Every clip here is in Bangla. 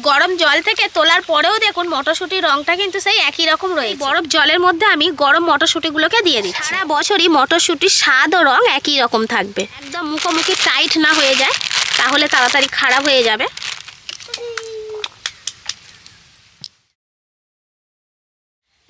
গরম জল থেকে তোলার পরেও দেখুন মটরশুঁটির রংটা কিন্তু সেই একই রকম রয়েছে। বরফ জলের মধ্যে আমি গরম মটরশুঁটিগুলোকে দিয়ে দিচ্ছি। সারা বছরই মটরশুঁটির স্বাদ ও রং একই রকম থাকবে। একদম মুখোমুখি টাইট না হয়ে যায়, তাহলে তাড়াতাড়ি খারাপ হয়ে যাবে।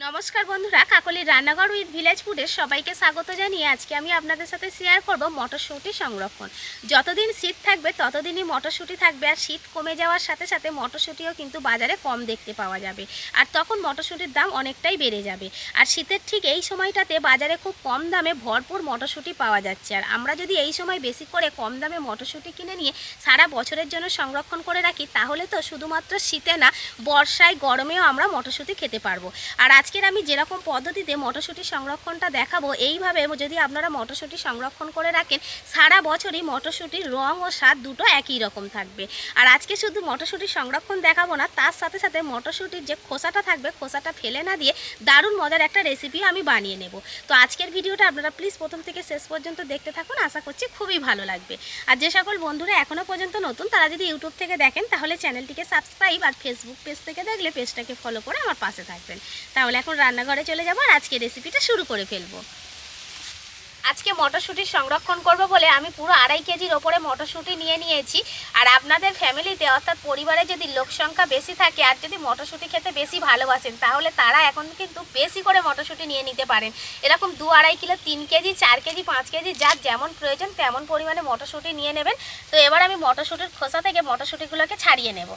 নমস্কার বন্ধুরা, কাকলির রান্নাঘর উইথ ভিলেজ ফুডের সবাইকে স্বাগত জানিয়ে আজকে আমি আপনাদের সাথে শেয়ার করব মটরশুঁটি সংরক্ষণ। যতদিন শীত থাকবে, ততদিনই মটরশুঁটি থাকবে আর শীত কমে যাওয়ার সাথে সাথে মটরশুঁটিও কিন্তু বাজারে কম দেখতে পাওয়া যাবে। আর তখন মটরশুঁটির দাম অনেকটাই বেড়ে যাবে। আর শীতের ঠিক এই সময়টাতে বাজারে খুব কম দামে ভরপুর মটরশুঁটি পাওয়া যাচ্ছে। আর আমরা যদি এই সময় বেশি করে কম দামে মটরশুঁটি কিনে নিয়ে সারা বছরের জন্য সংরক্ষণ করে রাখি, তাহলে তো শুধুমাত্র শীতে না, বর্ষায় গরমেও আমরা মটরশুঁটি খেতে পারব। আর আজকের আমি যেরকম পদ্ধতিতে মটরশুঁটি সংরক্ষণটা দেখাবো, এইভাবে যদি আপনারা মটরশুঁটি সংরক্ষণ করে রাখেন, সারা বছরই মটরশুঁটির রং ও স্বাদ দুটো একই রকম থাকবে। আর আজকে শুধু মটরশুঁটি সংরক্ষণ দেখাবো না, তার সাথে সাথে মটরশুঁটির যে খোসাটা থাকবে, খোসাটা ফেলে না দিয়ে দারুণ মজার একটা রেসিপি আমি বানিয়ে নেব। তো আজকের ভিডিওটা আপনারা প্লিজ প্রথম থেকে শেষ পর্যন্ত দেখতে থাকুন, আশা করছি খুবই ভালো লাগবে। আর যে সকল বন্ধুরা এখনও পর্যন্ত নতুন, তারা যদি ইউটিউব থেকে দেখেন, তাহলে চ্যানেলটিকে সাবস্ক্রাইব আর ফেসবুক পেজ থেকে দেখলে পেজটাকে ফলো করে আমার পাশে থাকবেন। তাহলে এখন রান্নাঘরে চলে যাব আর আজকে রেসিপিটা শুরু করে ফেলব। আজকে মটরশুঁটি সংরক্ষণ করব বলে আমি পুরো আড়াই কেজির ওপরে মটরশুঁটি নিয়ে নিয়েছি। আর আপনাদের ফ্যামিলিতে অর্থাৎ পরিবারে যদি লোক সংখ্যা বেশি থাকে আর যদি মটরশুঁটি খেতে বেশি ভালোবাসেন, তাহলে তারা এখন কিন্তু বেশি করে মটরশুঁটি নিয়ে নিতে পারেন। এরকম দু আড়াই কিলো, তিন কেজি, চার কেজি, পাঁচ কেজি, যার যেমন প্রয়োজন তেমন পরিমাণে মটরশুঁটি নিয়ে নেবেন। তো এবার আমি মটরশুঁটির খোসা থেকে মটরশুঁটিগুলোকে ছাড়িয়ে নেব।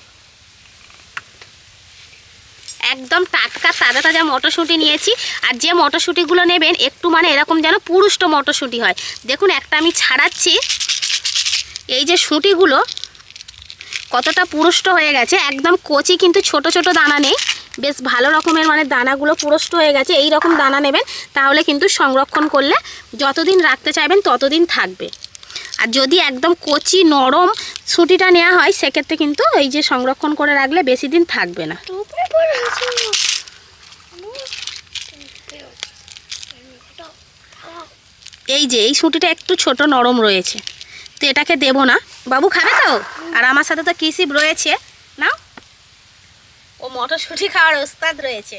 একদম টাটকা, তাজা তাজা মটরশুঁটি নিয়েছি। আর যে মটরশুঁটিগুলো নেবেন, একটু মানে এরকম যেন পুরুষ্ট মটরশুঁটি হয়। দেখুন, একটা আমি ছাড়াচ্ছি। এই যে শুঁটিগুলো, কতটা পুরুষ্ট হয়ে গেছে। একদম কচি, কিন্তু ছোট ছোট দানা নেই। বেশ ভালো রকমের মানে দানাগুলো পুরুষ্ট হয়ে গেছে। এই রকম দানা নেবেন, তাহলে কিন্তু সংরক্ষণ করলে যতদিন রাখতে চাইবেন, ততদিন থাকবে। আর যদি একদম কচি, নরম ছুটিটা নেওয়া হয়, সেক্ষেত্রে কিন্তু এই যে সংরক্ষণ করে রাখলে বেশি দিন থাকবে না। এই যে, এই সুটিটা একটু ছোট, নরম রয়েছে। তো এটাকে দেবো না। বাবু খাবে তো? আর আমার সাথে তো কিসিব রয়েছে। না ও মটরশুঁটি খাওয়ার ওস্তাদ রয়েছে।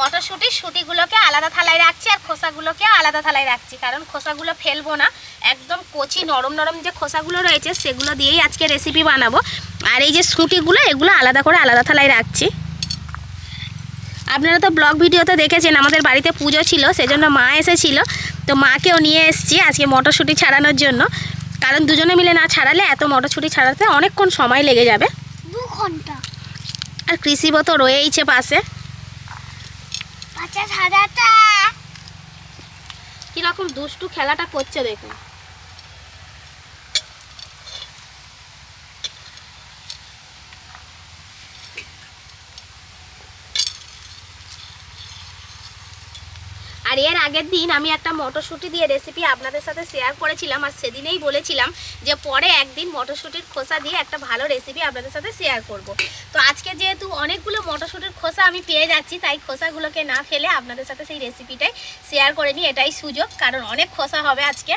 মটরশুঁটির শুটিগুলোকে আলাদা থালায় রাখছি আর খোসাগুলোকে আলাদা থালায় রাখছি। কারণ খোসাগুলো ফেলব না একদম কচি নরম নরম যে খোসাগুলো রয়েছে সেগুলো দিয়েই আজকে রেসিপি বানাবো। আর এই যে শুটিগুলো এগুলো আলাদা করে আলাদা থালায় রাখছি। আপনারা তো ব্লগ ভিডিওতে দেখেছেন আমাদের বাড়িতে পুজো ছিল সেজন্য মা এসেছিল। তো মাকেও নিয়ে এসেছি আজকে মটরশুঁটি ছাড়ানোর জন্য। কারণ দুজনে মিলে না ছাড়ালে এত মটরশুঁটি ছাড়াতে অনেকক্ষণ সময় লেগে যাবে। দু ঘণ্টা। আর কৃষিবও তো রয়েইছে পাশে। পঞ্চাশ হাজারটা কীরকম দুষ্টু খেলাটা করছে দেখুন। আর এর আগের দিন আমি একটা মটরশুঁটি দিয়ে রেসিপি আপনাদের সাথে শেয়ার করেছিলাম আর সেদিনেই বলেছিলাম যে পরে একদিন মটরশুঁটির খোসা দিয়ে একটা ভালো রেসিপি আপনাদের সাথে শেয়ার করব। তো আজকে যেহেতু অনেকগুলো মটরশুঁটির খোসা আমি পেয়ে যাচ্ছি, তাই খোসাগুলোকে না ফেলে আপনাদের সাথে সেই রেসিপিটাই শেয়ার করে নিই, এটাই সুযোগ। কারণ অনেক খোসা হবে আজকে।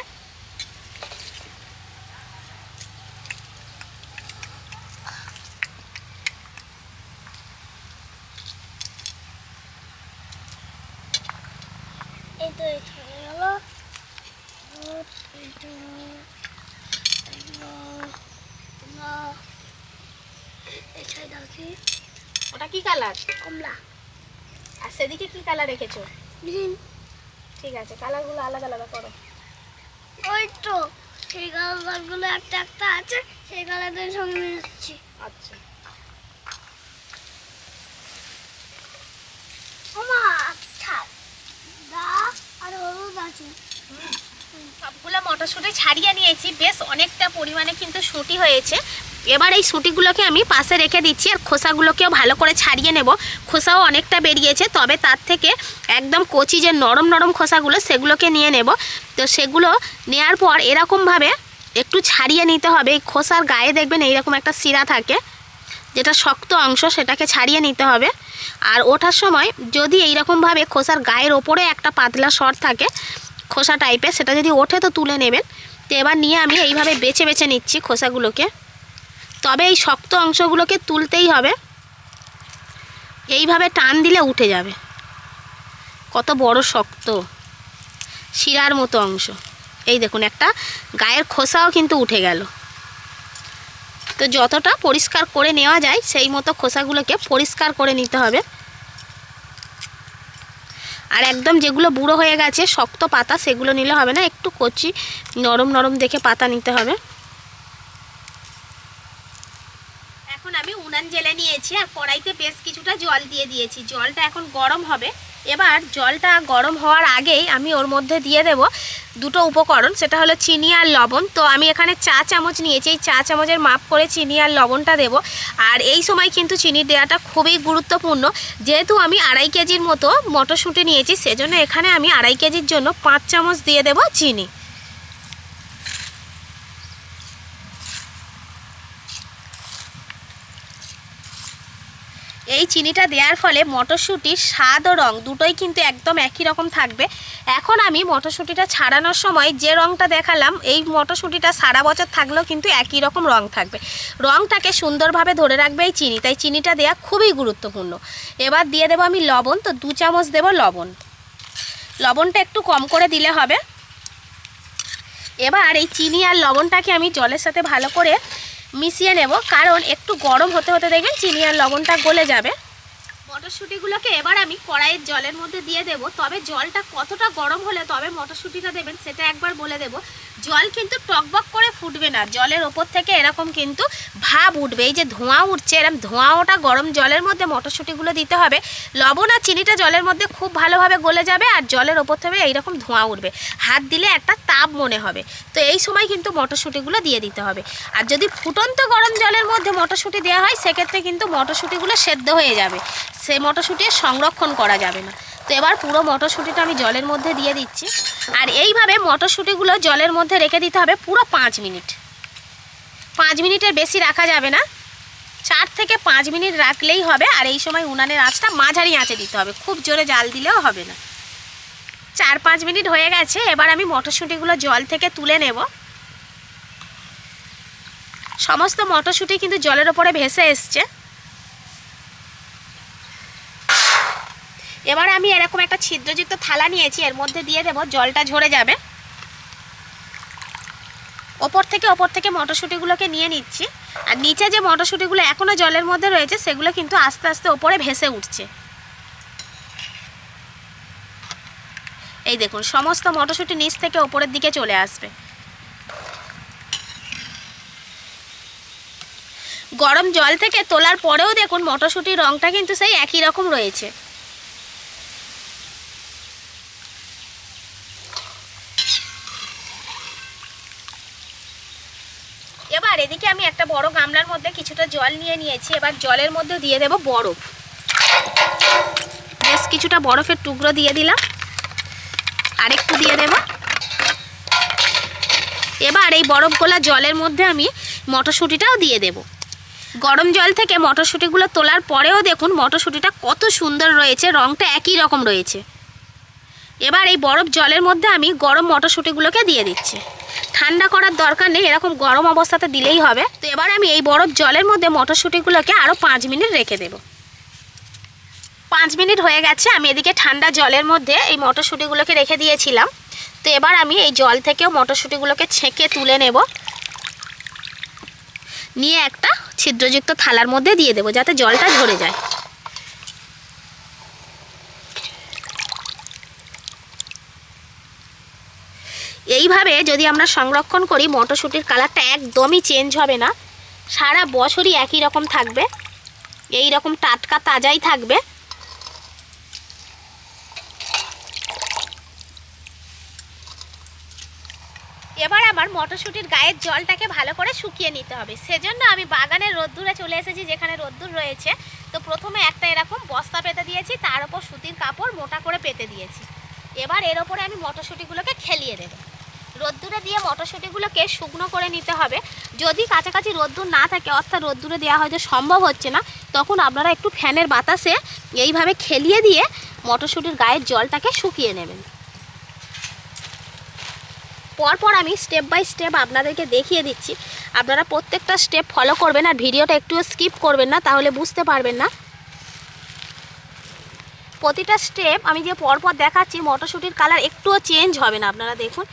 এই তো এই তো গেল ওটা কি কালার কমলা। আর সেদিকে কি কালার রেখেছো? গ্রিন ঠিক আছে কালারগুলো আলাদা আলাদা করো। ওই তো সেই কালারগুলো একটা একটা আছে সেই কালারদের সঙ্গে মিশছি আচ্ছা আমা আচ্ছা দা আর হলুদ আছে মটরশুঁটি ছাড়িয়ে নিয়েছি। বেশ অনেকটা পরিমাণে কিন্তু শুঁটি হয়েছে। এবার এই শুঁটিগুলোকে আমি পাশে রেখে দিচ্ছি আর খোসাগুলোকেও ভালো করে ছাড়িয়ে নেব। খোসাও অনেকটা বেরিয়েছে, তবে তার থেকে একদম কচি যে নরম নরম খোসাগুলো, সেগুলোকে নিয়ে নেব। তো সেগুলো নেওয়ার পর এরকমভাবে একটু ছাড়িয়ে নিতে হবে। এই খোসার গায়ে দেখবেন এইরকম একটা শিরা থাকে, যেটা শক্ত অংশ, সেটাকে ছাড়িয়ে নিতে হবে। আর ওঠার সময় যদি এইরকমভাবে খোসার গায়ের ওপরে একটা পাতলা শর থাকে খোসা টাইপের সেটা যদি ওঠে তো তুলে নেবেন। তো এবার নিয়ে আমি এইভাবে বেছে বেছে নিচ্ছি খোসাগুলোকে। তবে এই শক্ত অংশগুলোকে তুলতেই হবে। এইভাবে টান দিলে উঠে যাবে। কত বড় শক্ত, শিরার মতো অংশ। এই দেখুন, একটা গায়ের খোসাও কিন্তু উঠে গেল। তো যতটা পরিষ্কার করে নেওয়া যায়, সেই মতো খোসাগুলোকে পরিষ্কার করে নিতে হবে। আর একদম যেগুলো বুড়ো হয়ে গেছে, শক্ত পাতা, সেগুলো নিলে হবে না। একটু কচি, নরম নরম দেখে পাতা নিতে হবে। এখন আমি উনান জেলে নিয়েছি, আর কড়াইতে বেশ কিছুটা জল দিয়ে দিয়েছি। জলটা এখন গরম হবে। এবার জলটা গরম হওয়ার আগেই আমি ওর মধ্যে দিয়ে দেব দুটো উপকরণ, সেটা হলো চিনি আর লবণ। তো আমি এখানে চা চামচ নিয়েছি, এই চা চামচের মাপ করে চিনি আর লবণটা দেব। আর এই সময় কিন্তু চিনি দেওয়াটা খুবই গুরুত্বপূর্ণ। যেহেতু আমি আড়াই কেজির মতো মটরশুঁটি নিয়েছি, সেজন্য এখানে আমি আড়াই কেজির জন্য পাঁচ চামচ দিয়ে দেব চিনি। এই চিনিটা দেওয়ার ফলে মটরশুঁটির স্বাদ ও রং দুটোই কিন্তু একদম একই রকম থাকবে। এখন আমি মটরশুঁটিটা ছাড়ানোর সময় যে রংটা দেখালাম, এই মটরশুঁটিটা সারা বছর থাকলেও কিন্তু একই রকম রং থাকবে। রংটাকে সুন্দরভাবে ধরে রাখবে এই চিনি, তাই চিনিটা দেওয়া খুবই গুরুত্বপূর্ণ। এবার দিয়ে দেবো আমি লবণ, তো দু চামচ দেব লবণ। লবণটা একটু কম করে দিলে হবে। এবার এই চিনি আর লবণটাকে আমি জলের সাথে ভালো করে মিশিয়ে নেব, কারণ একটু গরম হতে হতে দেখবেন চিনি আর লবণটা গলে যাবে। মটরশুঁটিগুলোকে এবার আমি কড়াইয়ের জলের মধ্যে দিয়ে দেব, তবে জলটা কতটা গরম হলে তবে মটরশুঁটিটা দেবেন সেটা একবার বলে দেব। জল কিন্তু টকবক করে ফুটবে না। জলের ওপর থেকে এরকম কিন্তু ভাব উঠবে। এই যে ধোঁয়া উঠছে এরকম ধোঁয়া ওটা গরম জলের মধ্যে মটরশুঁটিগুলো দিতে হবে। লবণ আর চিনিটা জলের মধ্যে খুব ভালোভাবে গলে যাবে আর জলের ওপর থেকে এইরকম ধোঁয়া উঠবে। হাত দিলে একটা তাপ মনে হবে। তো এই সময় কিন্তু মটরশুঁটিগুলো দিয়ে দিতে হবে। আর যদি ফুটন্ত গরম জলের মধ্যে মটরশুঁটি দেওয়া হয়, সেক্ষেত্রে কিন্তু মটরশুঁটিগুলো সেদ্ধ হয়ে যাবে। সে মটরশুঁটি সংরক্ষণ করা যাবে না। তো এবার পুরো মটরশুঁটিটা আমি জলের মধ্যে দিয়ে দিচ্ছি। আর এইভাবে মটরশুঁটিগুলো জলের মধ্যে রেখে দিতে হবে পুরো পাঁচ মিনিট। পাঁচ মিনিটের বেশি রাখা যাবে না। চার থেকে পাঁচ মিনিট রাখলেই হবে আর এই সময় উনানের আঁচটা মাঝারি আঁচে দিতে হবে। খুব জোরে জাল দিলেও হবে না। চার পাঁচ মিনিট হয়ে গেছে, এবার আমি মটরশুঁটিগুলো জল থেকে তুলে নেব। সমস্ত মটরশুঁটি কিন্তু জলের ওপরে ভেসে এসছে। এবার আমি এরকম একটা ছিদ্রযুক্ত থালা নিয়েছি, এর মধ্যে দিয়ে দেব, জলটা ঝরে যাবে। ওপর থেকে ওপর থেকে মটরশুঁটিগুলোকে নিয়ে নিচ্ছি। আর নিচে যে মটরশুঁটিগুলো এখনও জলের মধ্যে রয়েছে, সেগুলো কিন্তু আস্তে আস্তে ওপরে ভেসে উঠছে। এই দেখুন, সমস্ত মটরশুঁটি নিচ থেকে ওপরের দিকে চলে আসবে। গরম জল থেকে তোলার পরেও দেখুন, মটরশুঁটির রঙটা কিন্তু সেই একই রকম রয়েছে। এবার এদিকে আমি একটা বড় গামলার মধ্যে কিছুটা জল নিয়ে নিয়েছি, এবার জলের মধ্যে দিয়ে দেব বরফ। বেশ কিছুটা বরফের টুকরো দিয়ে দিলাম। আরেকটু দিয়ে দেব। এবার এই বরফ গোলা জলের মধ্যে আমি মটরশুঁটিটাও দিয়ে দেব। গরম জল থেকে মটরশুঁটিগুলো তোলার পরেও দেখুন মটরশুঁটিটা কত সুন্দর রয়েছে রঙটা একই রকম রয়েছে। এবার এই বরফ জলের মধ্যে আমি গরম মটরশুঁটিগুলোকে দিয়ে দিচ্ছি। ঠান্ডা করার দরকার নেই, এরকম গরম অবস্থাতে দিলেই হবে। তো এবার আমি এই বরফ জলের মধ্যে মটরশুঁটিগুলোকে আরও পাঁচ মিনিট রেখে দেব। পাঁচ মিনিট হয়ে গেছে, আমি এদিকে ঠান্ডা জলের মধ্যে এই মটরশুঁটিগুলোকে রেখে দিয়েছিলাম। তো এবার আমি এই জল থেকেও মটরশুঁটিগুলোকে ছেঁকে তুলে নেব। নিয়ে একটা ছিদ্রযুক্ত থালার মধ্যে দিয়ে দেবো, যাতে জলটা ঝরে যায়। এইভাবে যদি আমরা সংরক্ষণ করি, মটরশুঁটির কালারটা একদমই চেঞ্জ হবে না। সারা বছরই একই রকম থাকবে। এই রকম টাটকা তাজাই থাকবে। এবার আমার মটরশুঁটির গায়ের জলটাকে ভালো করে শুকিয়ে নিতে হবে। সেজন্য আমি বাগানের রোদ্দুরে চলে এসেছি, যেখানে রোদ্দুর রয়েছে। তো প্রথমে একটা এরকম বস্তা পেতে দিয়েছি, তার উপর সুতির কাপড় মোটা করে পেতে দিয়েছি। এবার এর ওপরে আমি মটরশুঁটিগুলোকে খেলিয়ে দেবো। রোদ্দুরে দিয়ে মটরশুঁটিগুলোকে শুকনো করে নিতে হবে। যদি কাছাকাছি রোদ্দুর না থাকে, অর্থাৎ রোদ্দুরে দেওয়া হয়তো সম্ভব হচ্ছে না, তখন আপনারা একটু ফ্যানের বাতাসে এইভাবে খেলিয়ে দিয়ে মটরশুঁটির গায়ের জলটাকে শুকিয়ে নেবেন। পরপর আমি স্টেপ বাই স্টেপ আপনাদেরকে দেখিয়ে দিচ্ছি। আপনারা প্রত্যেকটা স্টেপ ফলো করবেন আর ভিডিওটা একটুও স্কিপ করবেন না, তাহলে বুঝতে পারবেন না। প্রতিটা স্টেপ আমি যে পরপর দেখাচ্ছি, মটরশুঁটির কালার একটুও চেঞ্জ হবে না, আপনারা দেখুন।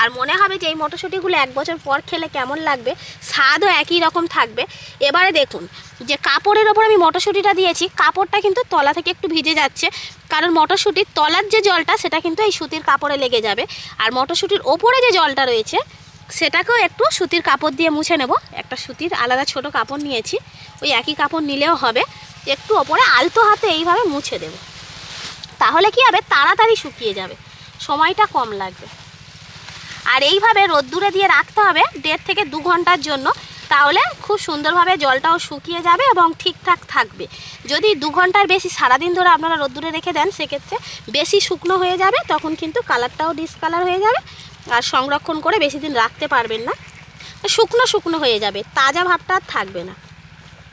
আর মনে হবে যে এই মটরশুঁটিগুলো এক বছর পর খেলে কেমন লাগবে? স্বাদও একই রকম থাকবে। এবারে দেখুন, যে কাপড়ের ওপর আমি মটরশুঁটিটা দিয়েছি, কাপড়টা কিন্তু তলা থেকে একটু ভিজে যাচ্ছে। কারণ মটরশুঁটির তলার যে জলটা, সেটা কিন্তু এই সুতির কাপড়ে লেগে যাবে। আর মটরশুঁটির ওপরে যে জলটা রয়েছে, সেটাকেও একটু সুতির কাপড় দিয়ে মুছে নেব। একটা সুতির আলাদা ছোট কাপড় নিয়েছি, ওই একই কাপড় নিলেও হবে। একটু ওপরে আলতো হাতে এইভাবে মুছে দেব। তাহলে কি হবে? তাড়াতাড়ি শুকিয়ে যাবে। সময়টা কম লাগবে। আর এইভাবে রোদ্দুরে দিয়ে রাখতে হবে দেড় থেকে দু ঘণ্টার জন্য। তাহলে খুব সুন্দরভাবে জলটাও শুকিয়ে যাবে এবং ঠিকঠাক থাকবে। যদি দু ঘণ্টার বেশি সারাদিন ধরে আপনারা রোদ্দুরে রেখে দেন, সেক্ষেত্রে বেশি শুকনো হয়ে যাবে, তখন কিন্তু কালারটাও ডিসকালার হয়ে যাবে আর সংরক্ষণ করে বেশি দিন রাখতে পারবেন না। শুকনো শুকনো হয়ে যাবে, তাজা ভাবটা থাকবে না।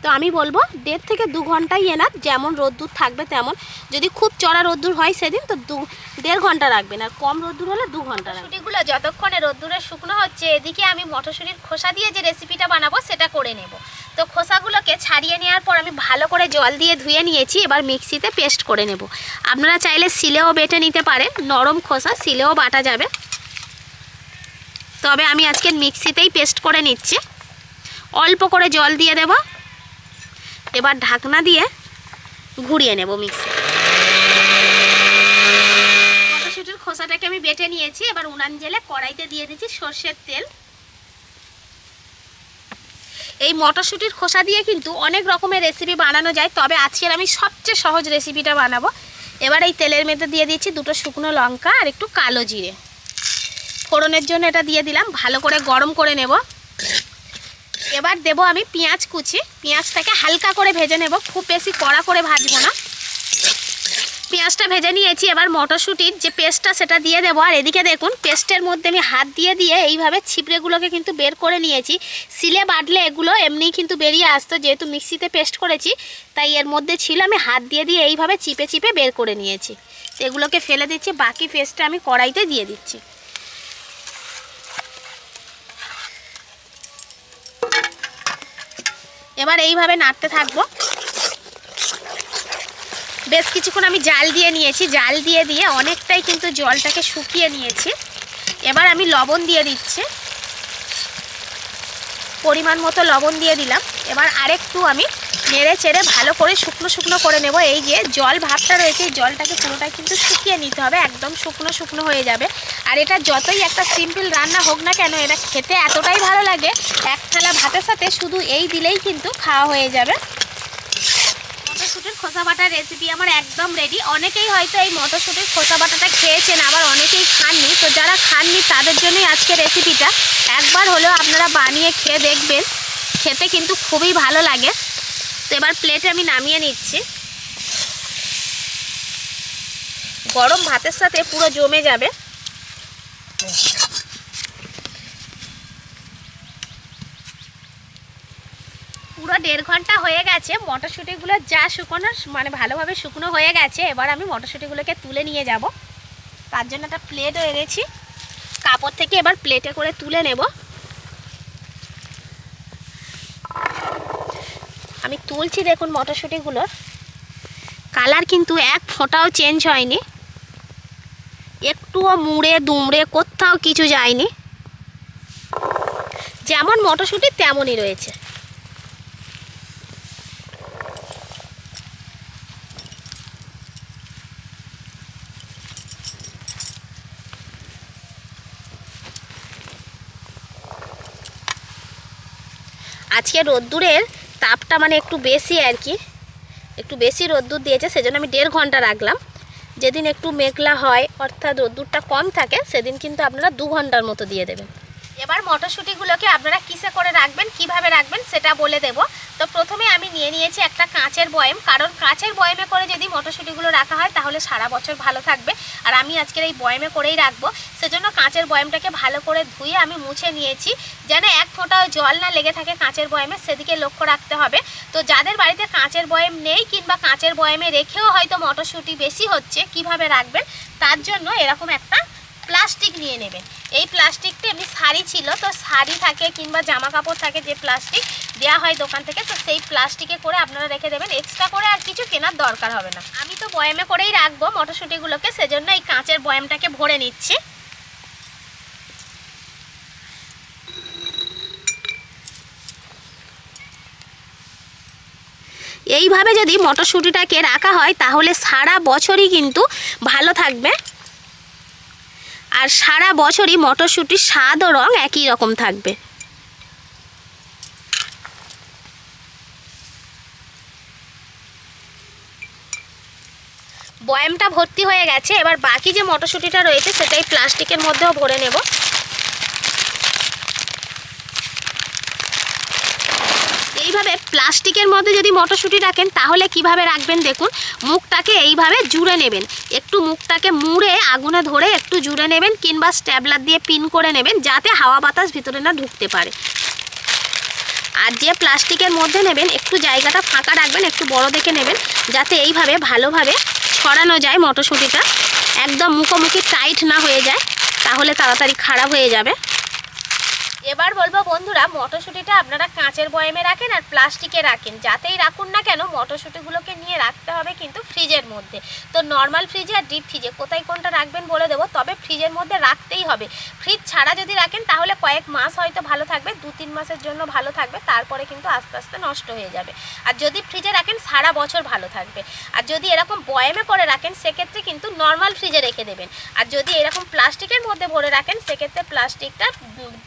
তো আমি বলব, দেড় থেকে দু ঘন্টাই এনার যেমন রোদ্দুর থাকবে তেমন। যদি খুব চড়া রোদ্দুর হয় সেদিন, তো দু দেড় ঘণ্টা রাখবেন। আর কম রোদ্দুর হলে দু ঘণ্টা মটরশুঁটিগুলো যতক্ষণে রোদ্দুরে শুকনো হচ্ছে, এদিকে আমি মটরশুঁটির খোসা দিয়ে যে রেসিপিটা বানাবো, সেটা করে নেব। তো খোসাগুলোকে ছাড়িয়ে নেওয়ার পর আমি ভালো করে জল দিয়ে ধুয়ে নিয়েছি, এবার মিক্সিতে পেস্ট করে নেব। আপনারা চাইলে সিলেও বেটে নিতে পারেন, নরম খোসা সিলেও বাটা যাবে। তবে আমি আজকে মিক্সিতেই পেস্ট করে নিচ্ছি। অল্প করে জল দিয়ে দেব। এবার ঢাকনা দিয়ে ঘুরিয়ে নেব মিক্সি মটরশুঁটির খোসাটাকে আমি বেটে নিয়েছি, এবার উনান জেলে কড়াইতে দিয়ে দিচ্ছি সর্ষের তেল। এই মটরশুঁটির খোসা দিয়ে কিন্তু অনেক রকমের রেসিপি বানানো যায়, তবে আজকের আমি সবচেয়ে সহজ রেসিপিটা বানাবো। এবার এই তেলের মধ্যে দিয়ে দিচ্ছি দুটো শুকনো লঙ্কা আর একটু কালো জিরে। ফোড়নের জন্য এটা দিয়ে দিলাম, ভালো করে গরম করে নেব। এবার দেব আমি পেঁয়াজ কুচি। পেঁয়াজটাকে হালকা করে ভেজে নেব, খুব বেশি কড়া করে ভাজবো না। পেঁয়াজটা ভেজে নিয়েছি, এবার মটরশুঁটির যে পেস্টটা সেটা দিয়ে দেবো। আর এদিকে দেখুন, পেস্টের মধ্যে আমি হাত দিয়ে দিয়ে এইভাবে ছিপড়েগুলোকে কিন্তু বের করে নিয়েছি। সিলে বাটলে এগুলো এমনিই কিন্তু বেরিয়ে আসতো, যেহেতু মিক্সিতে পেস্ট করেছি, তাই এর মধ্যে ছিল, আমি হাত দিয়ে দিয়ে এইভাবে চিপে চিপে বের করে নিয়েছি। এগুলোকে ফেলে দিচ্ছি, বাকি পেস্টটা আমি কড়াইতে দিয়ে দিচ্ছি। এবার এইভাবে নাড়তে থাকব। বেশ কিছুক্ষণ আমি জাল দিয়ে নিয়েছি। জাল দিয়ে দিয়ে অনেকটাই কিন্তু জলটাকে শুকিয়ে নিয়েছি। এবার আমি লবণ দিয়ে দিচ্ছি। পরিমাণ মতো লবণ দিয়ে দিলাম। এবার আরেকটু আমি নেড়ে চেড়ে ভালো করে শুকনো শুকনো করে নেব। এই যে জল ভাবটা রয়েছে জলটাকে পুরোটাই কিন্তু শুকিয়ে নিতে হবে। একদম শুকনো শুকনো হয়ে যাবে। আর এটা যতই একটা সিম্পল রান্না হোক না কেন, এটা খেতে এতটাই ভালো লাগে। এক ভাতের সাথে শুধু এই দিলেই কিন্তু খাওয়া হয়ে যাবে। মটরশুঁটির খোসা বাটার রেসিপি আমার একদম রেডি অনেকেই হয়তো এই মটরশুঁটির খোসা বাটাটা খেয়েছেন, আবার অনেকেই খাননি। তো যারা খাননি, তাদের জন্যই আজকে রেসিপিটা একবার হলেও আপনারা বানিয়ে খেয়ে দেখবেন। খেতে কিন্তু খুবই ভালো লাগে। তো এবার প্লেটে আমি নামিয়ে নিচ্ছি। গরম ভাতের সাথে পুরো জমে যাবে। পুরো দেড় ঘণ্টা হয়ে গেছে, মটরশুঁটিগুলো যা শুকনো মানে ভালোভাবে শুকনো হয়ে গেছে, এবার আমি মটরশুঁটিগুলোকে তুলে নিয়ে যাব। তার জন্য একটা প্লেটও এনেছি। কাপড় থেকে এবার প্লেটে করে তুলে নেব। আমি তুলছি দেখুন মটরশুঁটিগুলোর কালার কিন্তু এক ফোঁটাও চেঞ্জ হয়নি। একটুও মুড়ে, দুমড়ে কোথাও কিছু যায়নি। যেমন মটরশুঁটি তেমনই রয়েছে। আজকে রোদ্দুরের তাপটা মানে একটু বেশি আর কি। একটু বেশি রোদ্দুর দিয়েছে, সেজন্য আমি দেড় ঘণ্টা রাখলাম। যেদিন একটু মেঘলা হয়, অর্থাৎ রোদ্দুরটা কম থাকে, সেদিন কিন্তু আপনারা দু ঘণ্টার মতো দিয়ে দেবেন। এবার মটরশুঁটিগুলোকে আপনারা কিসে করে রাখবেন, কীভাবে রাখবেন, সেটা বলে দেব। প্রথমে আমি নিয়ে নিয়েছি একটা কাঁচের বয়েম, কারণ কাঁচের বয়েমে করে যদি মটরশুঁটিগুলো রাখা হয়, তাহলে সারা বছর ভালো থাকবে। আর আমি আজকের এই বয়েমে করেই রাখব। সেজন্য কাঁচের বয়েমটাকে ভালো করে ধুয়ে আমি মুছে নিয়েছি, যেন এক ফোঁটাও জল না লেগে থাকে কাঁচের বয়েমে, সেদিকে লক্ষ্য রাখতে হবে। তো যাদের বাড়িতে কাঁচের বয়েম নেই কিংবা কাঁচের বয়েমে রেখেও হয়তো মটরশুঁটি বেশি হচ্ছে, কীভাবে রাখবেন? তার জন্য এরকম একটা প্লাস্টিক নিয়ে নেবেন এই প্লাস্টিকটা এমনি শাড়ি ছিল, তো শাড়ি থাকে কিংবা জামা কাপড় থাকে যে প্লাস্টিক দেওয়া হয় দোকান থেকে, তো সেই প্লাস্টিকে করে আপনারা রেখে দেবেন। এক্সট্রা করে আর কিছু কেনার দরকার হবে না। আমি তো বয়ামে করেই রাখব মটরশুঁটিগুলোকে, সেজন্য এই কাঁচের বয়ামটাকে ভরে নিচ্ছি। এইভাবে যদি মটরশুঁটিটাকে রাখা হয়, তাহলে সারা বছরই কিন্তু ভালো থাকবে। আর সারা বছরই মটরশুঁটির স্বাদ ও রং একই রকম থাকবে। বয়ামটা ভর্তি হয়ে গেছে, এবার বাকি যে মটরশুঁটিটা রয়েছে, সেটাই প্লাস্টিকের মধ্যেও ভরে নেব। এইভাবে প্লাস্টিকের মধ্যে যদি মটরশুঁটি রাখেন, তাহলে কীভাবে রাখবেন দেখুন? মুখটাকে এইভাবে জুড়ে নেবেন। একটু মুখটাকে মুড়ে আগুনে ধরে একটু জুড়ে নেবেন কিংবা স্ট্যাবলার দিয়ে পিন করে নেবেন যাতে হাওয়া বাতাস ভিতরে না ঢুকতে পারে। আর যে প্লাস্টিকের মধ্যে নেবেন, একটু জায়গাটা ফাঁকা রাখবেন, একটু বড় দেখে নেবেন, যাতে এইভাবে ভালোভাবে ছড়ানো যায় মটরশুঁটিটা। একদম মুখোমুখি টাইট না হয়ে যায়, তাহলে তাড়াতাড়ি খারাপ হয়ে যাবে। এবার বলব বন্ধুরা, মটরশুঁটিটা আপনারা কাঁচের বয়ামে রাখেন আর প্লাস্টিকে রাখেন। যাতেই রাখুন না কেন, মটরশুঁটিগুলোকে নিয়ে রাখতে হবে কিন্তু ফ্রিজের মধ্যে। তো নর্মাল ফ্রিজে আর ডিপ ফ্রিজে কোথায় কোনটা রাখবেন বলে দেবো, তবে ফ্রিজের মধ্যে রাখতেই হবে। ফ্রিজ ছাড়া যদি রাখেন, তাহলে কয়েক মাস হয়তো ভালো থাকবে, দু তিন মাসের জন্য ভালো থাকবে, তারপরে কিন্তু আস্তে আস্তে নষ্ট হয়ে যাবে। আর যদি ফ্রিজে রাখেন, সারা বছর ভালো থাকবে। আর যদি এরকম বয়ামে করে রাখেন, সেক্ষেত্রে কিন্তু নর্মাল ফ্রিজে রেখে দেবেন। আর যদি এরকম প্লাস্টিকের মধ্যে ভরে রাখেন, সেক্ষেত্রে প্লাস্টিকটা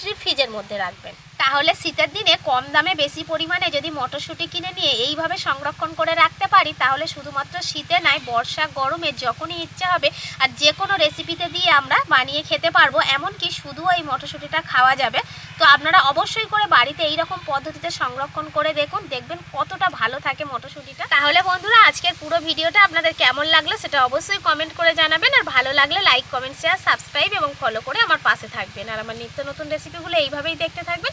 ডিপ ফ্রিজের মধ্যে রাখবেন তাহলে শীতের দিনে কম দামে বেশি পরিমাণে যদি মটরশুঁটি কিনে নিয়ে এইভাবে সংরক্ষণ করে রাখতে পারি, তাহলে শুধুমাত্র শীতে নয়, বর্ষা গরমে যখনই ইচ্ছা হবে আর যে কোনো রেসিপিতে দিয়ে আমরা বানিয়ে খেতে পারব। এমনকি শুধু এই মটরশুঁটিটা খাওয়া যাবে। তো আপনারা অবশ্যই করে বাড়িতে এই রকম পদ্ধতিতে সংরক্ষণ করে দেখুন, দেখবেন কতটা ভালো থাকে মটরশুঁটিটা। তাহলে বন্ধুরা, আজকের পুরো ভিডিওটা আপনাদের কেমন লাগল সেটা অবশ্যই কমেন্ট করে জানাবেন। আর ভালো লাগলে লাইক কমেন্ট শেয়ার সাবস্ক্রাইব এবং ফলো করে আমার পাশে থাকবেন। আর আমার নিত্য নতুন রেসিপিগুলো এইভাবেই দেখতে থাকবেন।